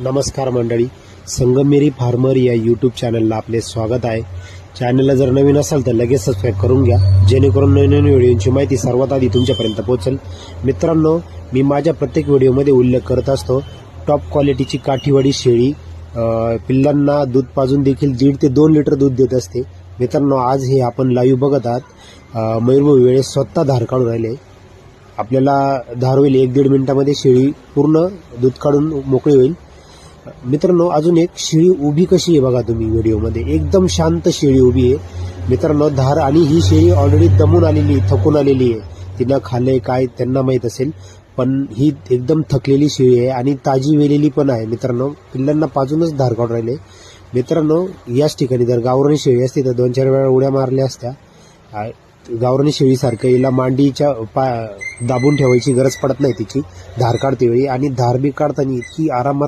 नमस्कार मंडळी. संगमेरी फार्मर या यूट्यूब चॅनलला आपले स्वागत आहे. चॅनलला जर नवीन असाल तर लगेच सबस्क्राईब करून घ्या. जेणेकरून नवीन नवीन व्हिडिओची माहिती सर्वात आधी तुमच्यापर्यंत पोहोचेल. मित्रांनो मी माझ्या प्रत्येक व्हिडिओमध्ये उल्लेख करत असतो टॉप क्वालिटीची काठीवाडी शेळी पिल्लांना दूध पाजून देखील दीड ते दोन लिटर दूध देत असते. मित्रांनो आज हे आपण लाईव्ह बघत आहात. अं, मयूरभाऊ वेळेस स्वतः धार काढून राहिले. आपल्याला धार होईल एक दीड मिनिटामध्ये शेळी पूर्ण दूध काढून मोकळी होईल. मित्रांनो अजून एक शेळी उभी कशी आहे बघा तुम्ही व्हिडिओमध्ये. एकदम शांत शेळी उभी आहे. मित्रांनो धार आणि ही शेळी ऑलरेडी दमून आलेली थकून आलेली आहे. तिनं खाल्लंय काय त्यांना माहीत असेल पण ही एकदम थकलेली शेळी आहे आणि ताजी वेलेली पण आहे. मित्रांनो पिल्लांना पाजूनच धार काढून राहिले. मित्रांनो याच ठिकाणी जर गावरानी शेळी असती तर दोन चार वेळा उड्या मारल्या असत्या. गावरणी गावरानी शेळीसारखं हिला मांडीच्या पा दाबून ठेवायची गरज पडत नाही तिची. धार काढते वेळी आणि धार बी काढताना इतकी आरामात